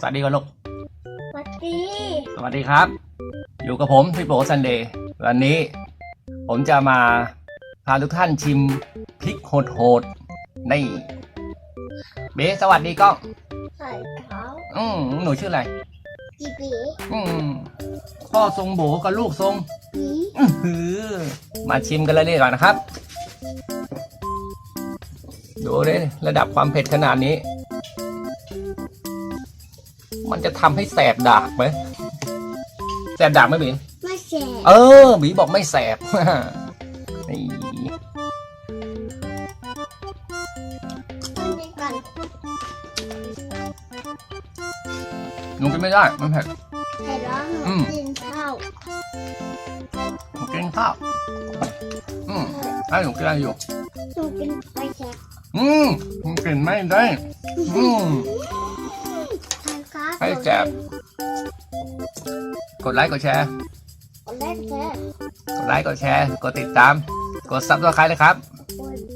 สวัสดีก่อนลูก สวัสดี สวัสดีครับ อยู่กับผมพี่โบซันเดย์วันนี้ ผมจะมาพาทุกท่านชิมพริกโหดๆนี่เบสสวัสดีกล้องใส่เขาอืมหนูชื่ออะไรจีบีอืมพ่อทรงโบกับลูกทรงบีอื้อหือมาชิมกันเลยดีกว่านะครับ ดูเลยระดับความเผ็ดขนาดนี้ มันจะทำให้แสบดากไหมแสบดากไหมบีไม่แสบเออบีบอกไม่แสบ นี่มันเป็นกันหนูกินไม่ได้มันเผ็ดไข่ร้อนหอืนูม กินข้าวหนูกินข้าวอืมให้หนูกินอะไรอยู่ หนูกินไปแฉกอืมหนูกินไม่ได้ อืมทานข้าว ให้แสบกดไลค์กดแชร์กแท้กดไลค์กดแชร์กดติดตาม กดซับสไครต์นะครับ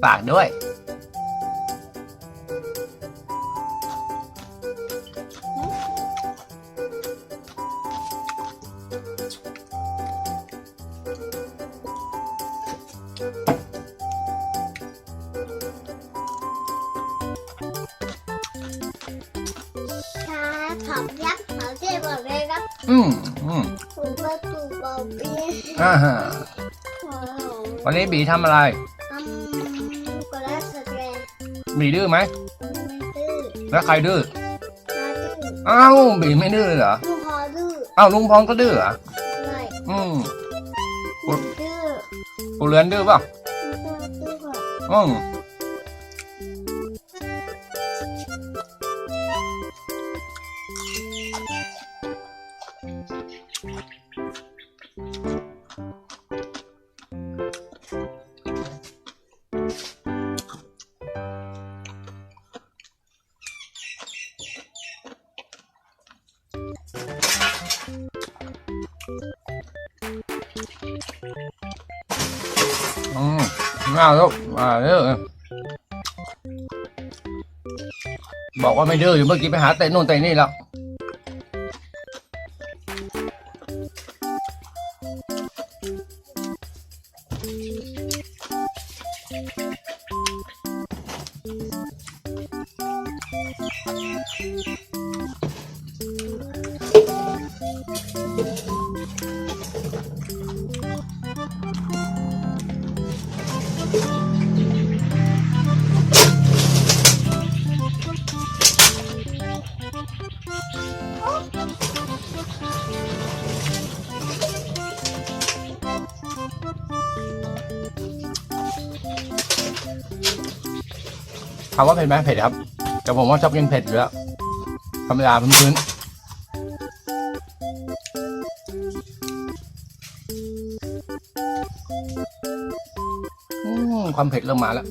ฝากด้วย อืมอืมคุณประตูเบาปีอ่าฮะโอ้โหวันนี้บีทำอะไรทำก็แล้วสแกนบีดื้อไหมไม่ตื้อแล้วใครดื้อมาตื้ออ้าวบีไม่ดื้อเหรอลูกพอดื้ออ้าวลุงพองก็ดื้อเหรอเลยอืมดื้อปูเรือนดื้อเปล่าดื้อค่ะอืม อืมมาแล้วมาแล้วบอกว่าไม่ดื้ออยู่เมื่อกี้ไปหาเตะนู่นเตะนี่แล้ว ถามว่าเผ็ดไหมเผ็ดครับ แต่ผมว่าชอบกินเผ็ดอยู่แล้วธรรมดาพื้นๆความเผ็ดเริ่มมาแล้ว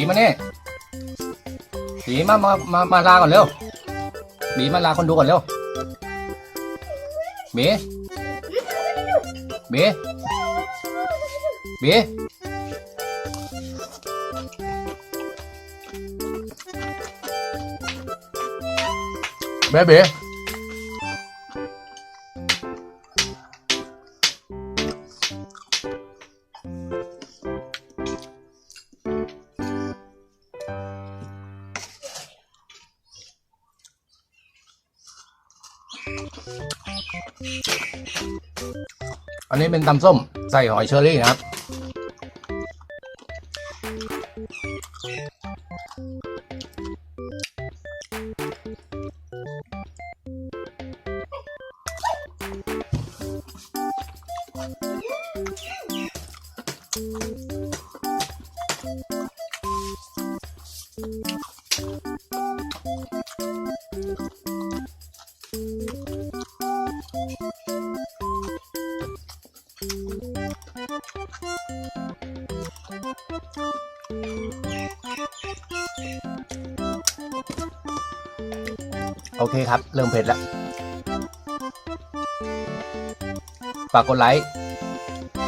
บีมาเนี่ยบีมามามามาลาก่อนเร็วบีมาลาคนดูก่อนเร็วบีบีบีเบ๊ะเบ๊ อันนี้เป็นตำส้มใส่หอยเชอรี่นะครับ Thank. โอเคครับ เริ่มเผ็ดแล้ว ฝากกดไลค์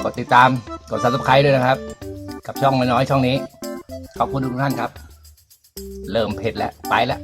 กดติดตาม กด subscribe ด้วยนะครับ กับช่องน้อยๆช่องนี้ ขอบคุณทุกท่านครับ เริ่มเผ็ดแล้ว ไปแล้ว